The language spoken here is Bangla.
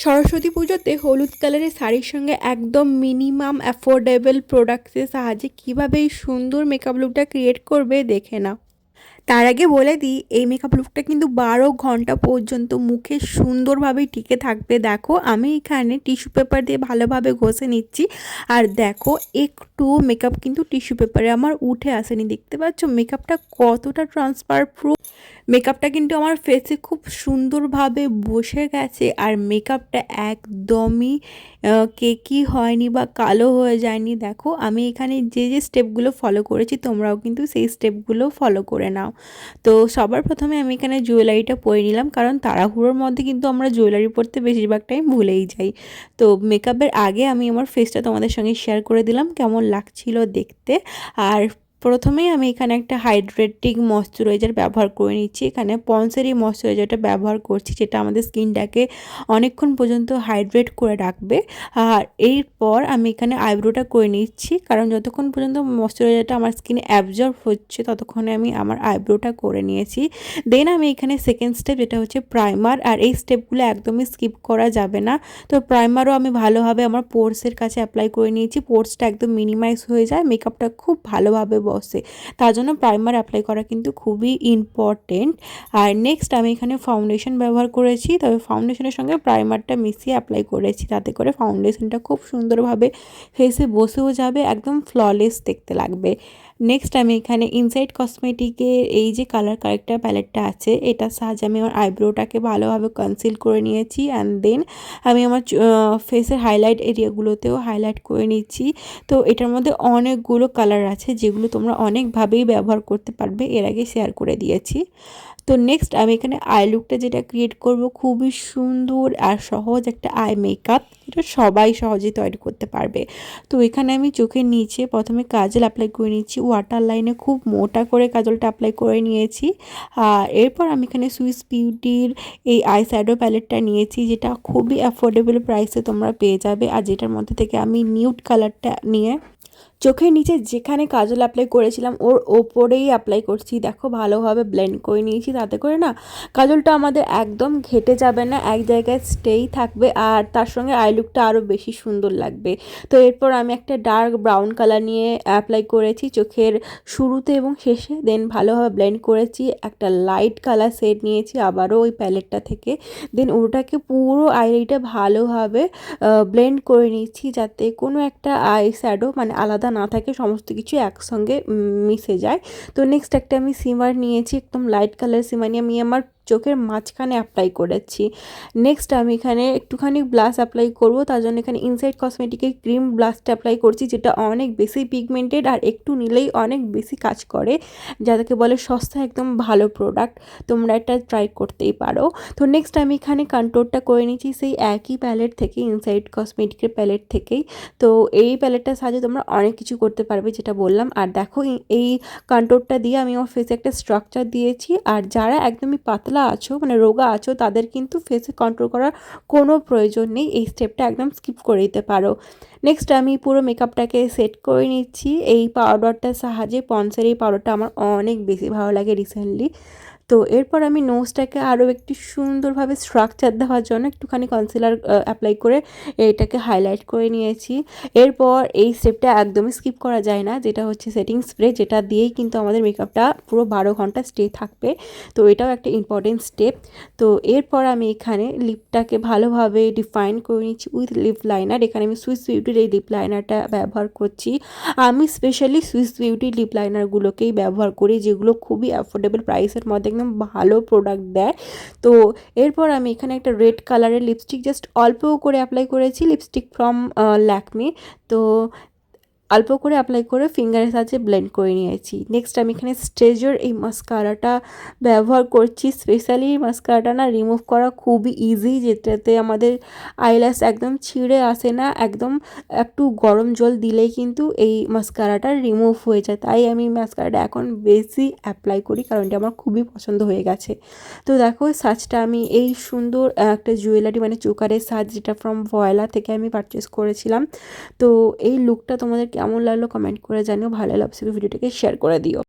সরস্বতী পুজোতে হলুদ কালারের শাড়ির সঙ্গে একদম মিনিমাম অ্যাফোর্ডেবল প্রোডাক্টসের সাহায্যে কীভাবে এই সুন্দর মেকআপ লুকটা ক্রিয়েট করবে দেখে নাও। তার আগে বলে দিই, এই মেকআপ লুকটা কিন্তু বারো ঘণ্টা পর্যন্ত মুখে সুন্দরভাবে টিকে থাকবে। দেখো, আমি এখানে টিস্যু পেপার দিয়ে ভালোভাবে ঘষে নিচ্ছি। আর দেখো, একটু মেকআপ কিন্তু টিস্যু পেপারে আমার উঠে আসেনি। দেখতে পাচ্ছ মেকআপটা কতটা ট্রান্সফার প্রুফ মেকআপটা কিন্তু আমার ফেসে খুব সুন্দরভাবে বসে গেছে। আর মেকআপটা একদমই কেকি হয়নি বা কালো হয়ে যায়নি। দেখো, আমি এখানে যে যে স্টেপগুলো ফলো করেছি, তোমরাও কিন্তু সেই স্টেপগুলো ফলো করে নাও। তো সবার প্রথমে আমি এখানে জুয়েলারিটা পরে নিলাম, কারণ তাড়াহুড়োর মধ্যে কিন্তু আমরা জুয়েলারি পরতে বেশিরভাগ টাইম ভুলেই যাই। তো মেকআপের আগে আমি আমার ফেসটা তোমাদের সঙ্গে শেয়ার করে দিলাম, কেমন লাগছিল দেখতে। আর প্রথমেই আমি এখানে একটা হাইড্রেটিং ময়শ্চারাইজার ব্যবহার করে নিচ্ছি। এখানে পন্সেরই ময়শ্চারাইজারটা ব্যবহার করছি, যেটা আমাদের স্কিনটাকে অনেকক্ষণ পর্যন্ত হাইড্রেট করে রাখবে। আর এরপর আমি এখানে আইব্রোটা করে নিচ্ছি, কারণ যতক্ষণ পর্যন্ত ময়শ্চারাইজারটা আমার স্কিনে অ্যাবজর্ব হচ্ছে, ততক্ষণে আমি আমার আইব্রোটা করে নিয়েছি। দেন আমি এখানে সেকেন্ড স্টেপ যেটা হচ্ছে প্রাইমার আর এই স্টেপগুলো একদমই স্কিপ করা যাবে না। তো প্রাইমারও আমি ভালোভাবে আমার পোর্সের কাছে অ্যাপ্লাই করে নিয়েছি পোর্সটা একদম মিনিমাইজ হয়ে যায় মেকআপটা খুব ভালোভাবে বসে। তার জন্য প্রাইমার অ্যাপ্লাই করা কিন্তু খুবই ইম্পর্টেন্ট আর নেক্সট আমি এখানে ফাউন্ডেশন ব্যবহার করেছি, তবে ফাউন্ডেশনের সঙ্গে প্রাইমারটা মিশিয়ে অ্যাপ্লাই করেছি তাতে করে ফাউন্ডেশনটা খুব সুন্দরভাবে ফেসে বসেও যাবে, একদম ফ্ললেস দেখতে লাগবে। নেক্সট আমি এখানে ইনসাইড কসমেটিকের এই যে কালার কারেক্টার প্যালেটটা আছে, এটার সাহায্যে আমি আমার আইব্রোটাকে ভালোভাবে কনসিল করে নিয়েছি। অ্যান্ড দেন আমি আমার ফেসের হাইলাইট এরিয়াগুলোতেও হাইলাইট করে নিচ্ছি। তো এটার মধ্যে অনেকগুলো কালার আছে, যেগুলো তোমরা অনেকভাবেই ব্যবহার করতে পারবে। এর আগে শেয়ার করে দিয়েছি। তো নেক্সট আমি এখানে আই লুকটা যেটা ক্রিয়েট করব, খুবই সুন্দর আর সহজ একটা আই মেকআপ যেটা সবাই সহজেই তৈরি করতে পারবে। তো এখানে আমি চোখের নিচে প্রথমে কাজল অ্যাপ্লাই করে নিচ্ছি ওয়াটার লাইনে খুব মোটা করে কাজলটা অ্যাপ্লাই করে নিয়েছি। এরপর আমি এখানে সুইস বিউটির এই আই শ্যাডো প্যালেটটা নিয়েছি, যেটা খুবই অ্যাফোর্ডেবল প্রাইসে তোমরা পেয়ে যাবে। আর যেটার মধ্যে থেকে আমি নিউড কালারটা নিয়ে চোখের নিচে যেখানে কাজল অ্যাপ্লাই করেছিলাম, ওর ওপরেই অ্যাপ্লাই করছি। দেখো ভালোভাবে ব্লেন্ড করে নিয়েছি, তাতে করে না কাজলটা আমাদের একদম ঘেটে যাবে না, এক জায়গায় স্টেই থাকবে। আর তার সঙ্গে আই লুকটা আরও বেশি সুন্দর লাগবে। তো এরপর আমি একটা ডার্ক ব্রাউন কালার নিয়ে অ্যাপ্লাই করেছি চোখের শুরুতে এবং শেষে। দেন ভালোভাবে ব্লেন্ড করেছি, একটা লাইট কালার সেট নিয়েছি আবারও ওই প্যালেটটা থেকে। দেন ওটাকে পুরো আইলাইটা ভালোভাবে ব্লেন্ড করে নিচ্ছি যাতে কোনো একটা আই শ্যাডো মানে আলাদা না থাকে, সমস্ত কিছু একসঙ্গে মিশে যায়। তো নেক্সট একটা আমি সিমার নিয়েছি, একদম লাইট কালার সিমার নিয়ে। আমি আমার চোখের মাঝখানে অ্যাপ্লাই করেছি। নেক্সট আমি এখানে একটুখানি ব্লাশ অ্যাপ্লাই করব, তার জন্য এখানে ইনসাইড কসমেটিকের ক্রিম ব্লাশটা অ্যাপ্লাই করছি, যেটা অনেক বেশি পিগমেন্টেড আর একটু নিলেই অনেক বেশি কাজ করে, যাদেরকে বলে সস্তা একদম ভালো প্রোডাক্ট তোমরা এটা ট্রাই করতেই পারো। তো নেক্সট আমি এখানে কন্ট্রোলটা করে নিচ্ছি সেই একই প্যালেট থেকে ইনসাইড কসমেটিকের প্যালেট থেকেই। তো এই প্যালেটটার সাহায্যে তোমরা অনেক কিছু করতে পারবে, যেটা বললাম। আর দেখো, এই কন্ট্রোলটা দিয়ে আমি আমার ফেসে একটা স্ট্রাকচার দিয়েছি, আর যারা একদমই পাতলা পাতলা আছো মানে রোগা আছো, তাদের কিন্তু ফেসে কন্ট্রোল করার কোনো প্রয়োজন নেই। এই স্টেপটা একদম স্কিপ করে দিতে পারো। নেক্সট আমি পুরো মেকআপটাকে সেট করে নিচ্ছি। এই পাউডারটার সাহায্যে পন্সের এই পাউডারটা আমার অনেক বেশি ভালো লাগে রিসেন্টলি তো এরপর আমি নোজটাকে আরও একটি সুন্দরভাবে স্ট্রাকচার দেওয়ার জন্য একটুখানি কনসিলার অ্যাপ্লাই করে এটাকে হাইলাইট করে নিয়েছি। এরপর এই স্টেপটা একদমই স্কিপ করা যায় না, যেটা হচ্ছে সেটিং স্প্রে যেটা দিয়েই কিন্তু আমাদের মেকআপটা পুরো বারো ঘণ্টা স্টে থাকবে। তো এটাও একটা ইম্পর্টেন্ট স্টেপ তো এরপর আমি এখানে লিপটাকে ভালোভাবে ডিফাইন করে নিচ্ছি উইথ লিপ লাইনার এখানে আমি সুইস বিউটির এই লিপ লাইনারটা ব্যবহার করছি। আমি স্পেশালি সুইস বিউটির লিপ লাইনারগুলোকেই ব্যবহার করি, যেগুলো খুবই অ্যাফোর্ডেবল প্রাইসের মধ্যে একদম ভালো প্রোডাক্ট দেয়। তো এরপর আমি এখানে একটা রেড কালারের লিপস্টিক জাস্ট অল্প করে অ্যাপ্লাই করেছি লিপস্টিক ফ্রম ল্যাকমি তো অল্প করে অ্যাপ্লাই করে ফিঙ্গারের সাহায্যে ব্লেন্ড করে নিয়েছি। নেক্সট আমি এখানে স্টেজের এই মাস্কারাটা ব্যবহার করছি। স্পেশালি এই মাস্কারাটা না রিমুভ করা খুবই ইজি যেটাতে আমাদের আইল্যাস একদম ছিঁড়ে আসে না, একদম একটু গরম জল দিলেই কিন্তু এই মাস্কারাটা রিমুভ হয়ে যায়। তাই আমি মাস্কারাটা এখন বেশি অ্যাপ্লাই করি, কারণ এটা আমার খুবই পছন্দ হয়ে গেছে। তো দেখো, সাজটা আমি এই সুন্দর একটা জুয়েলারি মানে চোকারের সাজ, যেটা ফ্রম ভয়লা থেকে আমি পারচেস করেছিলাম। তো এই লুকটা তোমাদের কেমন লাগল কমেন্ট করে জানিও। ভালো লাগছে ভিডিওটাকে শেয়ার করে দিও।